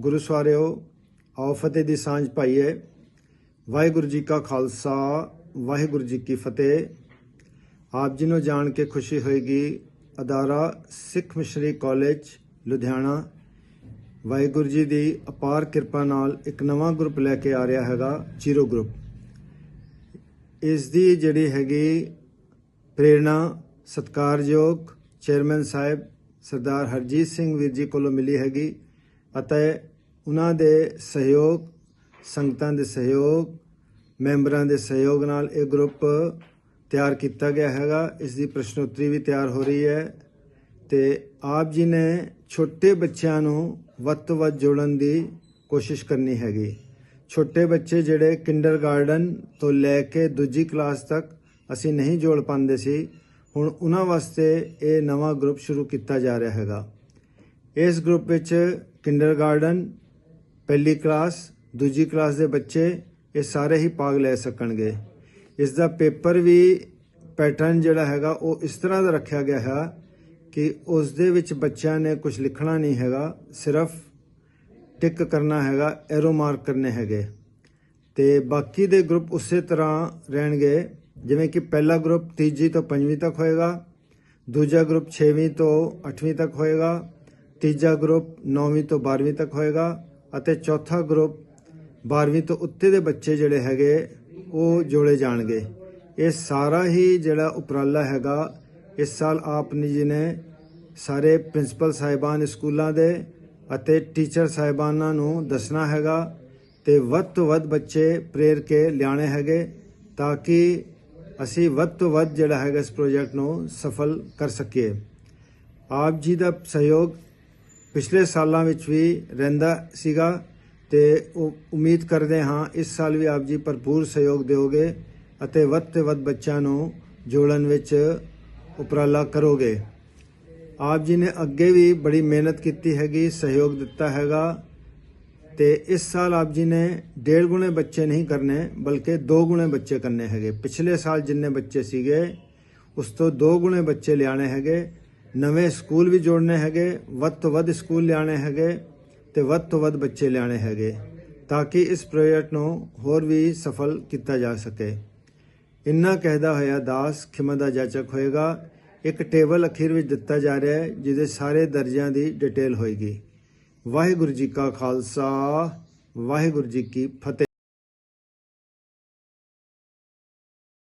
ਗੁਰੂ ਸਵਾਰਿਓ, ਆਓ ਫਤਿਹ ਦੀ ਸਾਂਝ ਪਾਈਏ। ਵਾਹਿਗੁਰੂ ਜੀ ਕਾ ਖਾਲਸਾ, ਵਾਹਿਗੁਰੂ ਜੀ ਕੀ ਫਤਿਹ। ਆਪ ਜੀ ਨੂੰ ਜਾਣ ਕੇ ਖੁਸ਼ੀ ਹੋਏਗੀ ਅਦਾਰਾ ਸਿੱਖ ਮਿਸ਼ਨਰੀ ਕਾਲਜ, ਲੁਧਿਆਣਾ। ਵਾਹਿਗੁਰੂ ਜੀ ਦੀ ਅਪਾਰ ਕਿਰਪਾ ਨਾਲ ਇੱਕ ਨਵਾਂ ਗਰੁੱਪ ਲੈ ਕੇ ਆ ਰਿਹਾ ਹੈਗਾ, ਜੀਰੋ ਗਰੁੱਪ। ਇਸ ਦੀ ਜਿਹੜੀ ਹੈਗੀ ਪ੍ਰੇਰਣਾ, ਸਤਕਾਰਯੋਗ ਚੇਅਰਮੈਨ ਸਾਹਿਬ ਸਰਦਾਰ ਹਰਜੀਤ ਸਿੰਘ ਵੀਰ ਜੀ ਕੋਲੋਂ ਮਿਲੀ ਹੈਗੀ। ਅਤੇ ਉਹਨਾਂ ਦੇ ਸਹਿਯੋਗ, ਸੰਗਤਾਂ ਦੇ ਸਹਿਯੋਗ, ਮੈਂਬਰਾਂ ਦੇ ਸਹਿਯੋਗ ਨਾਲ ਇਹ ਗਰੁੱਪ ਤਿਆਰ ਕੀਤਾ ਗਿਆ ਹੈਗਾ। ਇਸ ਦੀ ਪ੍ਰਸ਼ਨੋਤਰੀ ਵੀ ਤਿਆਰ ਹੋ ਰਹੀ ਹੈ ਤੇ ਆਪ ਜੀ ਨੇ ਛੋਟੇ ਬੱਚਿਆਂ ਨੂੰ ਵੱਧ ਤੋਂ ਵੱਧ ਜੋੜਨ ਦੀ ਕੋਸ਼ਿਸ਼ ਕਰਨੀ ਹੈਗੀ। ਛੋਟੇ ਬੱਚੇ ਜਿਹੜੇ ਕਿੰਡਰਗਾਰਟਨ ਤੋਂ ਲੈ ਕੇ ਦੂਜੀ ਕਲਾਸ ਤੱਕ ਅਸੀਂ ਨਹੀਂ ਜੋੜ ਪਾਉਂਦੇ ਸੀ, ਹੁਣ ਉਹਨਾਂ ਵਾਸਤੇ ਇਹ ਨਵਾਂ ਗਰੁੱਪ ਸ਼ੁਰੂ ਕੀਤਾ ਜਾ ਰਿਹਾ ਹੈਗਾ। ਇਸ ਗਰੁੱਪ ਵਿੱਚ ਕਿੰਡਰਗਾਰਟਨ ਪਹਿਲੀ ਕਲਾਸ ਦੂਜੀ ਕਲਾਸ ਦੇ ਬੱਚੇ ਇਹ ਸਾਰੇ ਹੀ ਭਾਗ ਲੈ ਸਕਣਗੇ। ਇਸ ਦਾ ਪੇਪਰ ਵੀ ਪੈਟਰਨ ਜਿਹੜਾ ਹੈਗਾ ਉਹ ਇਸ ਤਰ੍ਹਾਂ ਦਾ ਰੱਖਿਆ ਗਿਆ ਹੈ ਕਿ ਉਸ ਦੇ ਵਿੱਚ ਬੱਚਿਆਂ ਨੇ ਕੁਝ ਲਿਖਣਾ ਨਹੀਂ ਹੈਗਾ, ਸਿਰਫ ਟਿਕ ਕਰਨਾ ਹੈਗਾ ਐਰੋ ਮਾਰਕ ਕਰਨੇ ਹੈਗੇ। ਤੇ ਬਾਕੀ ਦੇ ਗਰੁੱਪ ਉਸੇ ਤਰ੍ਹਾਂ ਰਹਿਣਗੇ, ਜਿਵੇਂ ਕਿ ਪਹਿਲਾ ਗਰੁੱਪ ਤੀਜੀ ਤੋਂ ਪੰਜਵੀਂ ਤੱਕ ਹੋਏਗਾ, ਦੂਜਾ ਗਰੁੱਪ 6ਵੀਂ ਤੋਂ 8ਵੀਂ ਤੱਕ ਹੋਏਗਾ ਤੀਜਾ ਗਰੁੱਪ 9ਵੀਂ ਤੋਂ 12ਵੀਂ ਤੱਕ ਹੋਏਗਾ ਅਤੇ ਚੌਥਾ ਗਰੁੱਪ 12ਵੀਂ ਤੋਂ ਉੱਤੇ ਦੇ ਬੱਚੇ ਜਿਹੜੇ ਹੈਗੇ, ਉਹ ਜੋੜੇ ਜਾਣਗੇ। ਇਹ ਸਾਰਾ ਹੀ ਜਿਹੜਾ ਉਪਰਾਲਾ ਹੈਗਾ, ਇਸ ਸਾਲ ਆਪ ਜੀ ਨੇ ਸਾਰੇ ਪ੍ਰਿੰਸੀਪਲ ਸਾਹਿਬਾਨ ਸਕੂਲਾਂ ਦੇ ਅਤੇ ਟੀਚਰ ਸਾਹਿਬਾਨਾਂ ਨੂੰ ਦੱਸਣਾ ਹੈਗਾ ਤੇ ਵੱਧ ਤੋਂ ਵੱਧ ਬੱਚੇ ਪ੍ਰੇਰ ਕੇ ਲਿਆਣੇ ਹੈਗੇ ਤਾਂ ਕਿ ਅਸੀਂ ਵੱਧ ਤੋਂ ਵੱਧ ਜਿਹੜਾ ਹੈਗਾ ਇਸ ਪ੍ਰੋਜੈਕਟ ਨੂੰ ਸਫਲ ਕਰ ਸਕੀਏ। ਆਪ ਜੀ ਦਾ ਸਹਿਯੋਗ ਪਿਛਲੇ ਸਾਲਾਂ ਵਿੱਚ ਵੀ ਰਹਿੰਦਾ ਸੀਗਾ ਤੇ ਉਮੀਦ ਕਰਦੇ ਹਾਂ ਇਸ ਸਾਲ ਵੀ ਆਪ ਜੀ ਭਰਪੂਰ ਸਹਿਯੋਗ ਦਿਓਗੇ ਅਤੇ ਵੱਧ ਤੋਂ ਵੱਧ ਬੱਚਿਆਂ ਨੂੰ ਜੋੜਨ ਵਿੱਚ ਉਪਰਾਲਾ ਕਰੋਗੇ। ਆਪ ਜੀ ਨੇ ਅੱਗੇ ਵੀ ਬੜੀ ਮਿਹਨਤ ਕੀਤੀ ਹੈਗੀ, ਸਹਿਯੋਗ ਦਿੱਤਾ ਹੈਗਾ ਤੇ ਇਸ ਸਾਲ ਆਪ ਜੀ ਨੇ ਡੇਢ ਗੁਣੇ ਬੱਚੇ ਨਹੀਂ ਕਰਨੇ, ਬਲਕਿ ਦੋ ਗੁਣੇ ਬੱਚੇ ਕਰਨੇ ਹੈਗੇ। ਪਿਛਲੇ ਸਾਲ ਜਿੰਨੇ ਬੱਚੇ ਸੀਗੇ, ਉਸ ਤੋਂ ਦੋ ਗੁਣੇ ਬੱਚੇ ਲਿਆਣੇ ਹੈਗੇ। ਨਵੇਂ ਸਕੂਲ ਵੀ ਜੋੜਨੇ ਹੈਗੇ, ਵੱਧ ਤੋਂ ਵੱਧ ਸਕੂਲ ਲਿਆਣੇ ਹੈਗੇ ਤੇ ਵੱਧ ਤੋਂ ਵੱਧ ਬੱਚੇ ਲਿਆਣੇ ਹੈਗੇ, ਤਾਂ ਕਿ ਇਸ ਪ੍ਰੋਜੈਕਟ ਨੂੰ ਹੋਰ ਵੀ ਸਫਲ ਕੀਤਾ ਜਾ ਸਕੇ। ਇੰਨਾ ਕਹਿਦਾ ਹੋਇਆ ਦਾਸ ਖਿਮਾ ਦਾ ਜਾਚਕ ਹੋਏਗਾ, ਇੱਕ ਟੇਬਲ ਅਖੀਰ ਵਿੱਚ ਦਿੱਤਾ ਜਾ ਰਿਹਾ ਹੈ, ਜਿਹਦੇ ਸਾਰੇ ਦਰਜਿਆਂ ਦੀ ਡਿਟੇਲ ਹੋਏਗੀ। ਵਾਹਿਗੁਰੂ ਜੀ ਕਾ ਖਾਲਸਾ, ਵਾਹਿਗੁਰੂ ਜੀ ਕੀ ਫਤਿਹ।